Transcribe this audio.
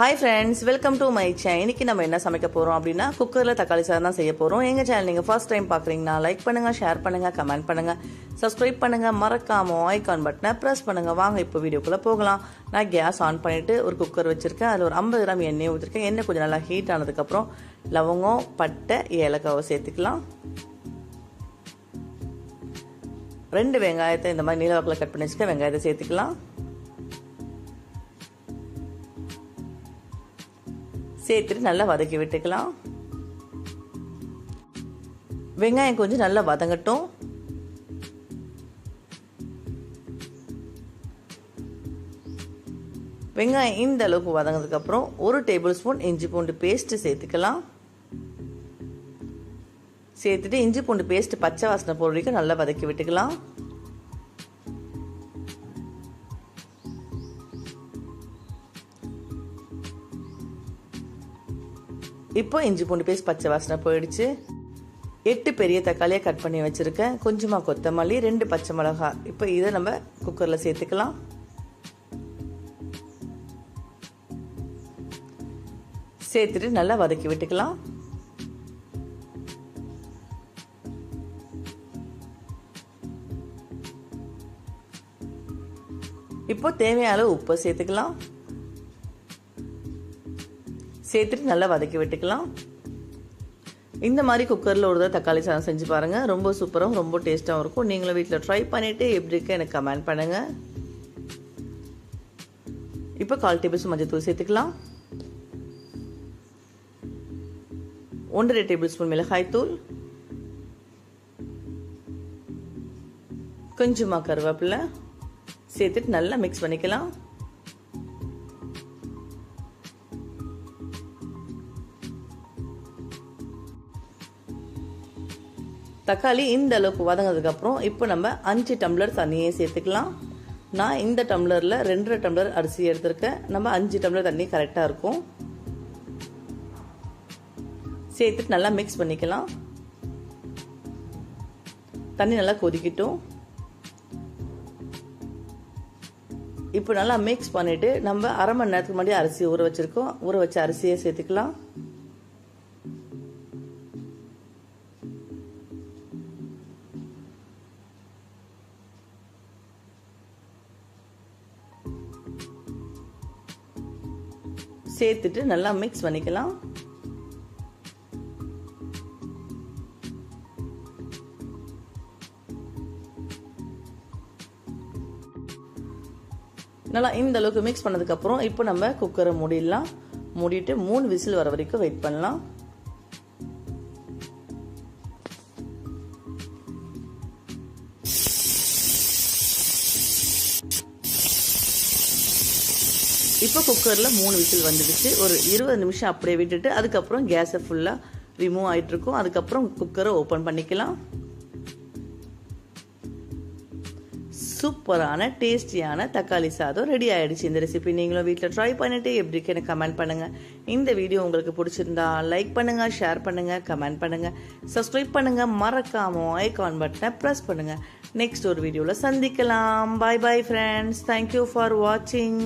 Hi friends welcome to my சே இன்னைக்கு நம்ம என்ன சமைக்க போகிறோம் அப்படின்னா குக்கரில் தக்காளி சாதம் தான் செய்ய போகிறோம் எங்கள் சேனல் நீங்கள் ஃபர்ஸ்ட் டைம் பார்க்குறீங்கன்னா லைக் பண்ணுங்கள் ஷேர் பண்ணுங்கள் கமெண்ட் பண்ணுங்கள் சப்ஸ்கிரைப் பண்ணுங்கள் மறக்காமல் ஐக்கான் பட்டனை ப்ரெஸ் பண்ணுங்கள் வாங்க இப்போ வீடியோக்குள்ளே போகலாம். நான் கேஸ் ஆன் பண்ணிவிட்டு ஒரு குக்கர் வச்சுருக்கேன். அதில் ஒரு ஐம்பது கிராம் எண்ணெய் ஊற்றிருக்கேன் எண்ணெய் கொஞ்சம் நல்லா ஹீட் ஆனதுக்கப்புறம் லவங்கம் பட்டை ஏலக்காவை சேர்த்துக்கலாம். ரெண்டு வெங்காயத்தை இந்த மாதிரி நீலவாக்கில் கட் பண்ணி வச்சுக்க வெங்காயத்தை சேர்த்துக்கலாம். சேர்த்துட்டு நல்லா வதக்கி விட்டுக்கலாம். வெங்காயம் கொஞ்சம் நல்லா வதங்கட்டும். வெங்காயம் இந்த அளவுக்கு வதங்கினதுக்கப்புறம் ஒரு டேபிள் ஸ்பூன் இஞ்சி பூண்டு பேஸ்ட் சேர்த்துக்கலாம். சேர்த்துட்டு இஞ்சி பூண்டு பேஸ்ட் பச்சை வாசனை போடுற வரைக்கும் நல்லா வதக்கி விட்டுக்கலாம். இப்போ இஞ்சி பூண்டு பேஸ்ட் பச்சை வாசனை போயிடுச்சு. எட்டு பெரிய தக்காளியை கட் பண்ணி வச்சுருக்கேன். கொஞ்சமாக கொத்தமல்லி ரெண்டு பச்சை மிளகாய் இப்போ இதை நம்ம குக்கரில் சேர்த்துக்கலாம். சேர்த்துட்டு நல்லா வதக்கி விட்டுக்கலாம். இப்போ தேவையான அளவு உப்பை சேர்த்துக்கலாம். சேர்த்துட்டு நல்லா வதக்கி விட்டுக்கலாம். இந்த மாதிரி குக்கரில் ஒரு தடவை தக்காளி சாதம் செஞ்சு பாருங்கள் ரொம்ப சூப்பராகவும் ரொம்ப டேஸ்ட்டாகவும் இருக்கும். நீங்களும் வீட்டில் ட்ரை பண்ணிவிட்டு எப்படி இருக்கு எனக்கு கமெண்ட் பண்ணுங்கள் இப்போ கால் டேபிள் ஸ்பூன் மஞ்சள் தூள் சேர்த்துக்கலாம். ஒன்றரை டேபிள் ஸ்பூன் மிளகாய் தூள். கொஞ்சமாக கருவேப்பிலை. சேர்த்துட்டு நல்லா மிக்ஸ் பண்ணிக்கலாம். தக்காளி இந்த அளவுக்கு வதங்கினதுக்கப்புறம் இப்போ நம்ம அஞ்சு டம்ளர் தண்ணியை சேர்த்துக்கலாம். நான் இந்த டம்ளரில் ரெண்டரை டம்ளர் அரிசி எடுத்திருக்கேன். நம்ம அஞ்சு டம்ளர் தண்ணி கரெக்டாக இருக்கும். சேர்த்துட்டு நல்லா மிக்ஸ் பண்ணிக்கலாம். தண்ணி நல்லா கொதிக்கட்டும். இப்போ நல்லா மிக்ஸ் பண்ணிவிட்டு நம்ம அரை மணி நேரத்துக்கு முன்னாடி அரிசி ஊற வச்சுருக்கோம். ஊற வச்ச அரிசியை சேர்த்துக்கலாம். சேர்த்துட்டு நல்லா மிக்ஸ் பண்ணிக்கலாம். நல்லா இந்த அளவுக்கு மிக்ஸ் பண்ணதுக்கப்புறம் இப்போ நம்ம குக்கரை மூடிடலாம். மூடிட்டு மூணு விசில் வர வரைக்கும் வெயிட் பண்ணலாம். இப்போ குக்கரில் மூணு விசில் வந்துடுச்சு. ஒரு இருபது நிமிஷம் அப்படியே விட்டுட்டு அதுக்கப்புறம் கேஸை ஃபுல்லாக ரிமூவ் ஆகிட்டுருக்கும் அதுக்கப்புறம் குக்கரை ஓப்பன் பண்ணிக்கலாம். சூப்பரான டேஸ்டியான தக்காளி சாதம் ரெடி ஆகிடுச்சு இந்த ரெசிபி நீங்களும் வீட்டில் ட்ரை பண்ணிவிட்டு எப்படி எனக்கு கமெண்ட் பண்ணுங்கள் இந்த வீடியோ உங்களுக்கு பிடிச்சிருந்தா லைக் பண்ணுங்கள் ஷேர் பண்ணுங்கள் கமெண்ட் பண்ணுங்கள் சப்ஸ்கிரைப் பண்ணுங்கள் மறக்காமல் ஐகான் பட்டனை ப்ரெஸ் பண்ணுங்கள் நெக்ஸ்ட் ஒரு வீடியோவில் சந்திக்கலாம். Bye bye friends thank you for வாட்சிங்